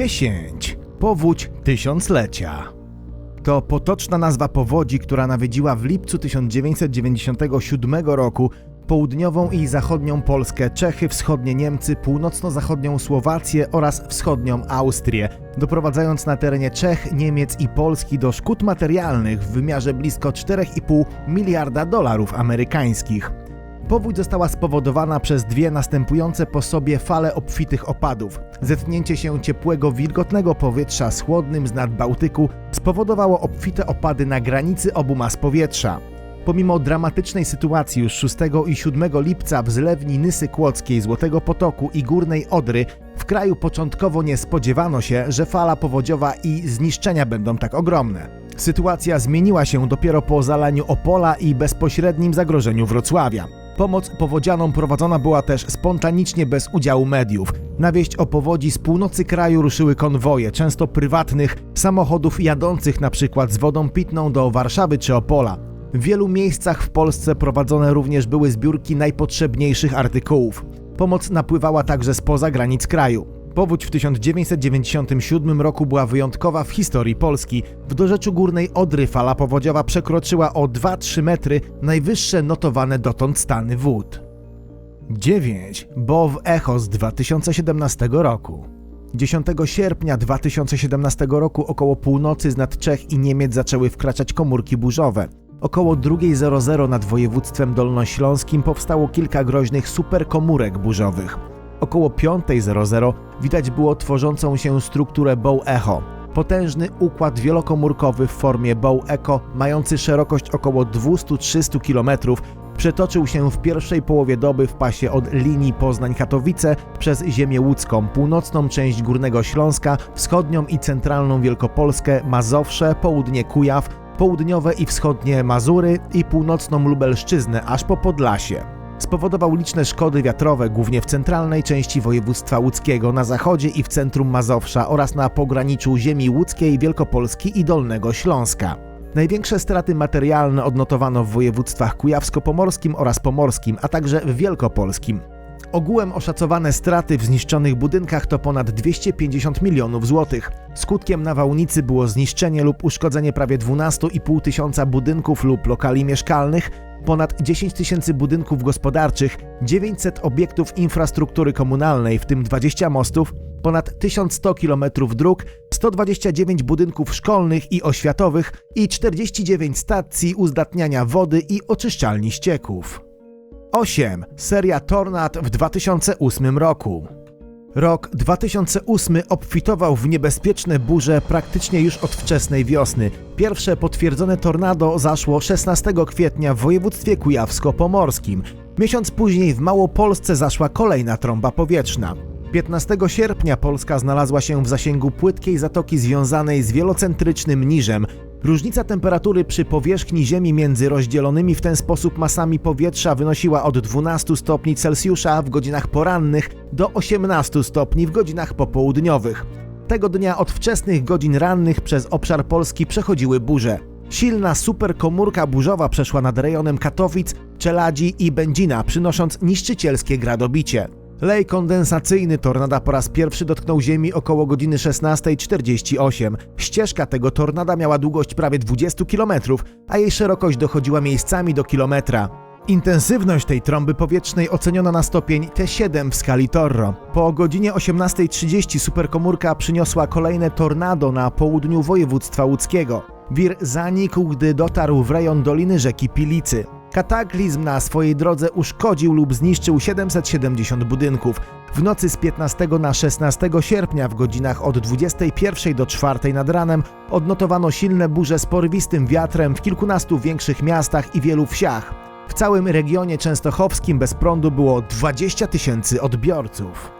10. Powódź tysiąclecia. To potoczna nazwa powodzi, która nawiedziła w lipcu 1997 roku południową i zachodnią Polskę, Czechy, wschodnie Niemcy, północno-zachodnią Słowację oraz wschodnią Austrię, doprowadzając na terenie Czech, Niemiec i Polski do szkód materialnych w wymiarze blisko 4,5 miliarda dolarów amerykańskich. Powódź została spowodowana przez dwie następujące po sobie fale obfitych opadów. Zetknięcie się ciepłego, wilgotnego powietrza z chłodnym z nad Bałtyku spowodowało obfite opady na granicy obu mas powietrza. Pomimo dramatycznej sytuacji już 6 i 7 lipca w zlewni Nysy Kłodzkiej, Złotego Potoku i Górnej Odry w kraju początkowo nie spodziewano się, że fala powodziowa i zniszczenia będą tak ogromne. Sytuacja zmieniła się dopiero po zalaniu Opola i bezpośrednim zagrożeniu Wrocławia. Pomoc powodzianom prowadzona była też spontanicznie bez udziału mediów. Na wieść o powodzi z północy kraju ruszyły konwoje, często prywatnych, samochodów jadących przykład z wodą pitną do Warszawy czy Opola. W wielu miejscach w Polsce prowadzone również były zbiórki najpotrzebniejszych artykułów. Pomoc napływała także spoza granic kraju. Powódź w 1997 roku była wyjątkowa w historii Polski. W dorzeczu Górnej Odry fala powodziowa przekroczyła o 2-3 metry najwyższe notowane dotąd stany wód. 9. Bow Echo z 2017 roku. 10 sierpnia 2017 roku około północy z nad Czech i Niemiec zaczęły wkraczać komórki burzowe. Około 2.00 nad województwem dolnośląskim powstało kilka groźnych superkomórek burzowych. Około 5.00 widać było tworzącą się strukturę Bow Echo. Potężny układ wielokomórkowy w formie Bow Echo, mający szerokość około 200-300 km, przetoczył się w pierwszej połowie doby w pasie od linii Poznań-Katowice przez ziemię łódzką, północną część Górnego Śląska, wschodnią i centralną Wielkopolskę, Mazowsze, południe Kujaw, południowe i wschodnie Mazury i północną Lubelszczyznę aż po Podlasie. Spowodował liczne szkody wiatrowe, głównie w centralnej części województwa łódzkiego, na zachodzie i w centrum Mazowsza oraz na pograniczu ziemi łódzkiej, Wielkopolski i Dolnego Śląska. Największe straty materialne odnotowano w województwach kujawsko-pomorskim oraz pomorskim, a także w wielkopolskim. Ogółem oszacowane straty w zniszczonych budynkach to ponad 250 milionów złotych. Skutkiem nawałnicy było zniszczenie lub uszkodzenie prawie 12,5 tysiąca budynków lub lokali mieszkalnych, ponad 10 tysięcy budynków gospodarczych, 900 obiektów infrastruktury komunalnej, w tym 20 mostów, ponad 1100 km dróg, 129 budynków szkolnych i oświatowych i 49 stacji uzdatniania wody i oczyszczalni ścieków. 8. Seria Tornad w 2008 roku. Rok 2008 obfitował w niebezpieczne burze praktycznie już od wczesnej wiosny. Pierwsze potwierdzone tornado zaszło 16 kwietnia w województwie kujawsko-pomorskim. Miesiąc później w Małopolsce zaszła kolejna trąba powietrzna. 15 sierpnia Polska znalazła się w zasięgu płytkiej zatoki związanej z wielocentrycznym niżem. Różnica temperatury przy powierzchni Ziemi między rozdzielonymi w ten sposób masami powietrza wynosiła od 12 stopni Celsjusza w godzinach porannych do 18 stopni w godzinach popołudniowych. Tego dnia od wczesnych godzin rannych przez obszar Polski przechodziły burze. Silna superkomórka burzowa przeszła nad rejonem Katowic, Czeladzi i Będzina, przynosząc niszczycielskie gradobicie. Lej kondensacyjny tornada po raz pierwszy dotknął ziemi około godziny 16.48. Ścieżka tego tornada miała długość prawie 20 km, a jej szerokość dochodziła miejscami do kilometra. Intensywność tej trąby powietrznej oceniono na stopień T7 w skali Torro. Po godzinie 18.30 superkomórka przyniosła kolejne tornado na południu województwa łódzkiego. Wir zanikł, gdy dotarł w rejon doliny rzeki Pilicy. Kataklizm na swojej drodze uszkodził lub zniszczył 770 budynków. W nocy z 15 na 16 sierpnia w godzinach od 21 do 4 nad ranem odnotowano silne burze z porywistym wiatrem w kilkunastu większych miastach i wielu wsiach. W całym regionie częstochowskim bez prądu było 20 tysięcy odbiorców.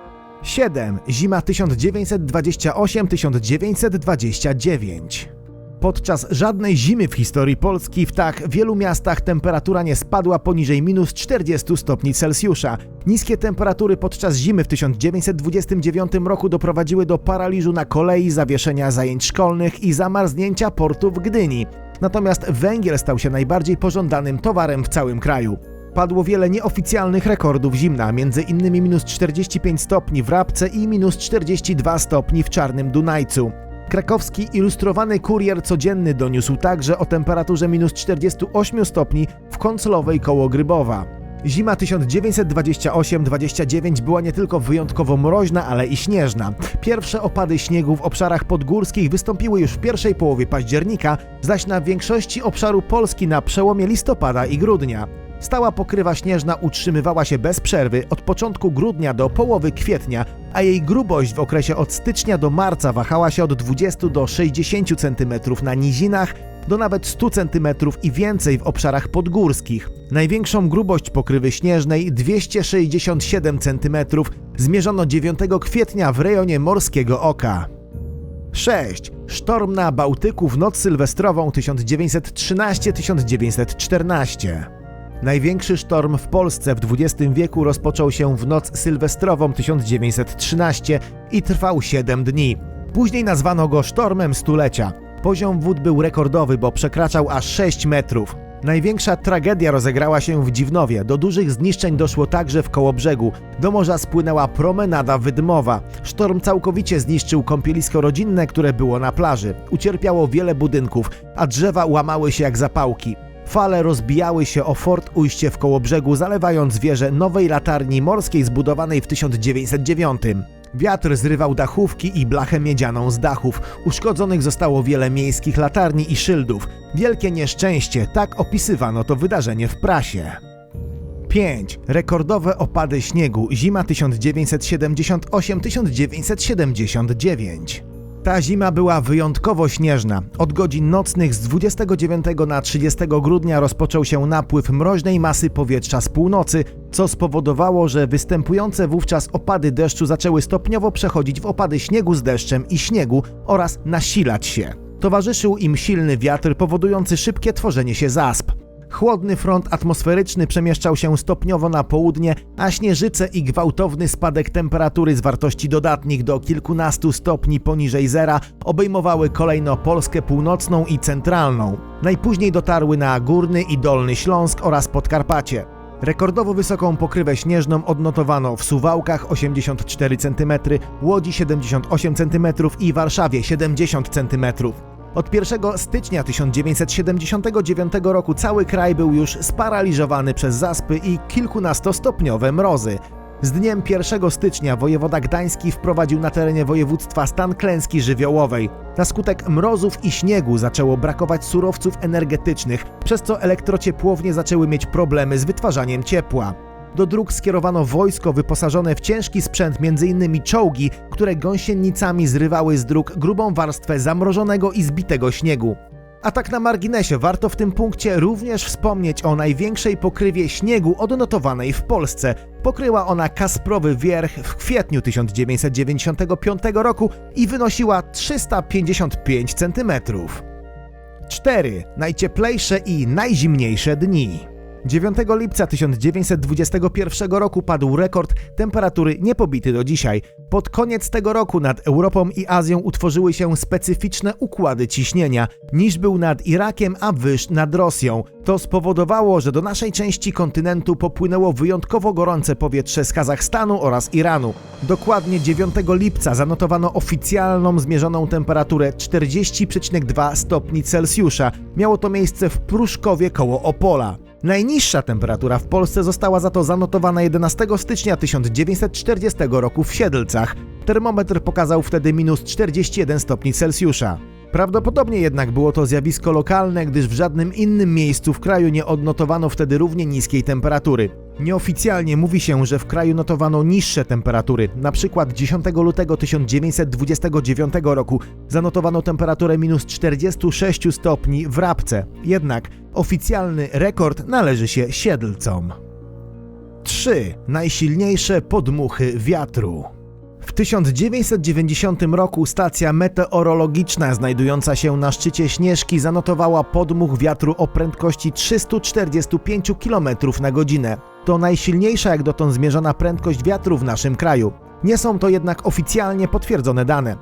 7. Zima 1928-1929 Podczas żadnej zimy w historii Polski w tak wielu miastach temperatura nie spadła poniżej minus 40 stopni Celsjusza. Niskie temperatury podczas zimy w 1929 roku doprowadziły do paraliżu na kolei, zawieszenia zajęć szkolnych i zamarznięcia portu w Gdyni. Natomiast węgiel stał się najbardziej pożądanym towarem w całym kraju. Padło wiele nieoficjalnych rekordów zimna, m.in. minus 45 stopni w Rabce i minus 42 stopni w Czarnym Dunajcu. Krakowski ilustrowany kurier codzienny doniósł także o temperaturze minus 48 stopni w Konclowej koło Grybowa. Zima 1928-29 była nie tylko wyjątkowo mroźna, ale i śnieżna. Pierwsze opady śniegu w obszarach podgórskich wystąpiły już w pierwszej połowie października, zaś na większości obszaru Polski na przełomie listopada i grudnia. Stała pokrywa śnieżna utrzymywała się bez przerwy od początku grudnia do połowy kwietnia, a jej grubość w okresie od stycznia do marca wahała się od 20 do 60 cm na nizinach do nawet 100 cm i więcej w obszarach podgórskich. Największą grubość pokrywy śnieżnej 267 cm zmierzono 9 kwietnia w rejonie Morskiego Oka. 6. Sztorm na Bałtyku w noc sylwestrową 1913-1914. Największy sztorm w Polsce w XX wieku rozpoczął się w noc sylwestrową 1913 i trwał 7 dni. Później nazwano go sztormem stulecia. Poziom wód był rekordowy, bo przekraczał aż 6 metrów. Największa tragedia rozegrała się w Dziwnowie. Do dużych zniszczeń doszło także w Kołobrzegu. Do morza spłynęła promenada wydmowa. Sztorm całkowicie zniszczył kąpielisko rodzinne, które było na plaży. Ucierpiało wiele budynków, a drzewa łamały się jak zapałki. Fale rozbijały się o fort ujście w Kołobrzegu, zalewając wieżę nowej latarni morskiej zbudowanej w 1909. Wiatr zrywał dachówki i blachę miedzianą z dachów. Uszkodzonych zostało wiele miejskich latarni i szyldów. Wielkie nieszczęście, tak opisywano to wydarzenie w prasie. 5. Rekordowe opady śniegu zima 1978-1979. Ta zima była wyjątkowo śnieżna. Od godzin nocnych z 29 na 30 grudnia rozpoczął się napływ mroźnej masy powietrza z północy, co spowodowało, że występujące wówczas opady deszczu zaczęły stopniowo przechodzić w opady śniegu z deszczem i śniegu oraz nasilać się. Towarzyszył im silny wiatr powodujący szybkie tworzenie się zasp. Chłodny front atmosferyczny przemieszczał się stopniowo na południe, a śnieżyce i gwałtowny spadek temperatury z wartości dodatnich do kilkunastu stopni poniżej zera obejmowały kolejno Polskę północną i centralną. Najpóźniej dotarły na Górny i Dolny Śląsk oraz Podkarpacie. Rekordowo wysoką pokrywę śnieżną odnotowano w Suwałkach 84 cm, Łodzi 78 cm i Warszawie 70 cm. Od 1 stycznia 1979 roku cały kraj był już sparaliżowany przez zaspy i kilkunastostopniowe mrozy. Z dniem 1 stycznia wojewoda gdański wprowadził na terenie województwa stan klęski żywiołowej. Na skutek mrozów i śniegu zaczęło brakować surowców energetycznych, przez co elektrociepłownie zaczęły mieć problemy z wytwarzaniem ciepła. Do dróg skierowano wojsko wyposażone w ciężki sprzęt, m.in. czołgi, które gąsienicami zrywały z dróg grubą warstwę zamrożonego i zbitego śniegu. A tak na marginesie warto w tym punkcie również wspomnieć o największej pokrywie śniegu odnotowanej w Polsce. Pokryła ona Kasprowy Wierch w kwietniu 1995 roku i wynosiła 355 cm. 4. Najcieplejsze i najzimniejsze dni. 9 lipca 1921 roku padł rekord temperatury niepobity do dzisiaj. Pod koniec tego roku nad Europą i Azją utworzyły się specyficzne układy ciśnienia. Niż był nad Irakiem, a wyż nad Rosją. To spowodowało, że do naszej części kontynentu popłynęło wyjątkowo gorące powietrze z Kazachstanu oraz Iranu. Dokładnie 9 lipca zanotowano oficjalną zmierzoną temperaturę 40,2 stopni Celsjusza. Miało to miejsce w Pruszkowie koło Opola. Najniższa temperatura w Polsce została za to zanotowana 11 stycznia 1940 roku w Siedlcach. Termometr pokazał wtedy minus 41 stopni Celsjusza. Prawdopodobnie jednak było to zjawisko lokalne, gdyż w żadnym innym miejscu w kraju nie odnotowano wtedy równie niskiej temperatury. Nieoficjalnie mówi się, że w kraju notowano niższe temperatury. Na przykład 10 lutego 1929 roku zanotowano temperaturę minus 46 stopni w Rabce. Jednak oficjalny rekord należy się Siedlcom. 3. Najsilniejsze podmuchy wiatru. W 1990 roku stacja meteorologiczna znajdująca się na szczycie Śnieżki zanotowała podmuch wiatru o prędkości 345 km na godzinę. To najsilniejsza jak dotąd zmierzona prędkość wiatru w naszym kraju. Nie są to jednak oficjalnie potwierdzone dane.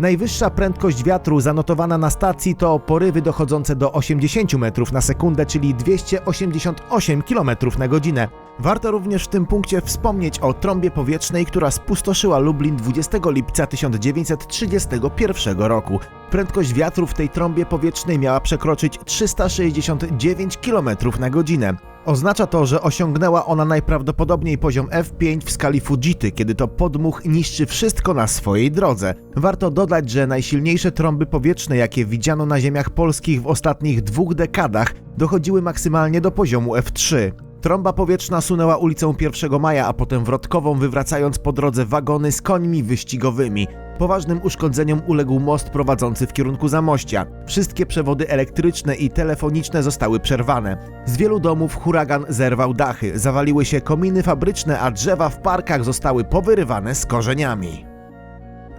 Najwyższa prędkość wiatru zanotowana na stacji to porywy dochodzące do 80 metrów na sekundę, czyli 288 km na godzinę. Warto również w tym punkcie wspomnieć o trąbie powietrznej, która spustoszyła Lublin 20 lipca 1931 roku. Prędkość wiatru w tej trąbie powietrznej miała przekroczyć 369 km na godzinę. Oznacza to, że osiągnęła ona najprawdopodobniej poziom F5 w skali Fujity, kiedy to podmuch niszczy wszystko na swojej drodze. Warto dodać, że najsilniejsze trąby powietrzne, jakie widziano na ziemiach polskich w ostatnich dwóch dekadach, dochodziły maksymalnie do poziomu F3. Trąba powietrzna sunęła ulicą 1 Maja, a potem wrotkową, wywracając po drodze wagony z końmi wyścigowymi. Poważnym uszkodzeniom uległ most prowadzący w kierunku Zamościa. Wszystkie przewody elektryczne i telefoniczne zostały przerwane. Z wielu domów huragan zerwał dachy, zawaliły się kominy fabryczne, a drzewa w parkach zostały powyrywane z korzeniami.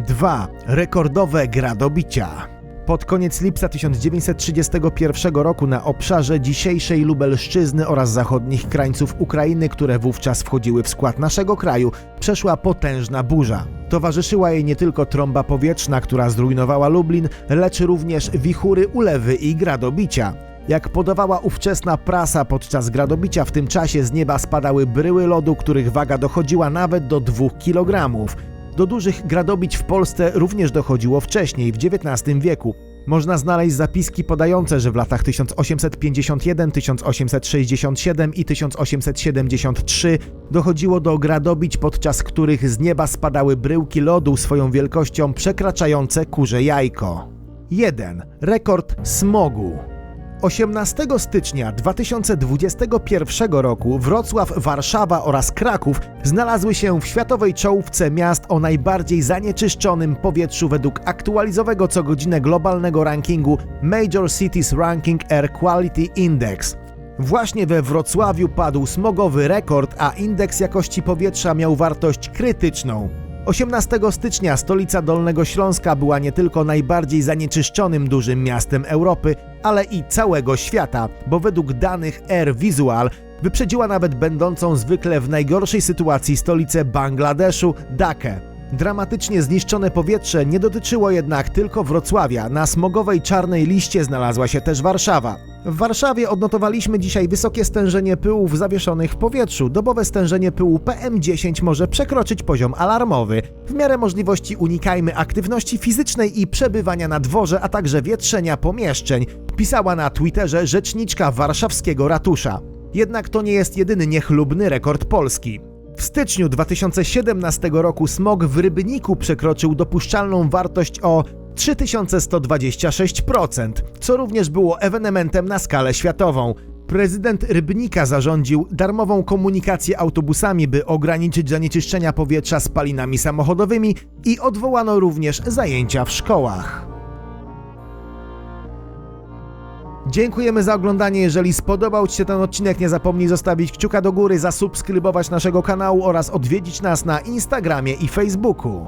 2. Rekordowe gradobicia. Pod koniec lipca 1931 roku na obszarze dzisiejszej Lubelszczyzny oraz zachodnich krańców Ukrainy, które wówczas wchodziły w skład naszego kraju, przeszła potężna burza. Towarzyszyła jej nie tylko trąba powietrzna, która zrujnowała Lublin, lecz również wichury, ulewy i gradobicia. Jak podawała ówczesna prasa, podczas gradobicia w tym czasie z nieba spadały bryły lodu, których waga dochodziła nawet do 2 kg. Do dużych gradobić w Polsce również dochodziło wcześniej, w XIX wieku. Można znaleźć zapiski podające, że w latach 1851, 1867 i 1873 dochodziło do gradobić, podczas których z nieba spadały bryłki lodu swoją wielkością przekraczające kurze jajko. 1. Rekord smogu. 18 stycznia 2021 roku Wrocław, Warszawa oraz Kraków znalazły się w światowej czołówce miast o najbardziej zanieczyszczonym powietrzu według aktualizowego co godzinę globalnego rankingu Major Cities Ranking Air Quality Index. Właśnie we Wrocławiu padł smogowy rekord, a indeks jakości powietrza miał wartość krytyczną. 18 stycznia stolica Dolnego Śląska była nie tylko najbardziej zanieczyszczonym dużym miastem Europy, ale i całego świata, bo według danych Air Visual wyprzedziła nawet będącą zwykle w najgorszej sytuacji stolicę Bangladeszu, Dhaka. Dramatycznie zniszczone powietrze nie dotyczyło jednak tylko Wrocławia. Na smogowej czarnej liście znalazła się też Warszawa. W Warszawie odnotowaliśmy dzisiaj wysokie stężenie pyłów zawieszonych w powietrzu. Dobowe stężenie pyłu PM10 może przekroczyć poziom alarmowy. W miarę możliwości unikajmy aktywności fizycznej i przebywania na dworze, a także wietrzenia pomieszczeń, pisała na Twitterze rzeczniczka warszawskiego ratusza. Jednak to nie jest jedyny niechlubny rekord Polski. W styczniu 2017 roku smog w Rybniku przekroczył dopuszczalną wartość o 3126%, co również było ewenementem na skalę światową. Prezydent Rybnika zarządził darmową komunikację autobusami, by ograniczyć zanieczyszczenia powietrza spalinami samochodowymi i odwołano również zajęcia w szkołach. Dziękujemy za oglądanie. Jeżeli spodobał Ci się ten odcinek, nie zapomnij zostawić kciuka do góry, zasubskrybować naszego kanału oraz odwiedzić nas na Instagramie i Facebooku.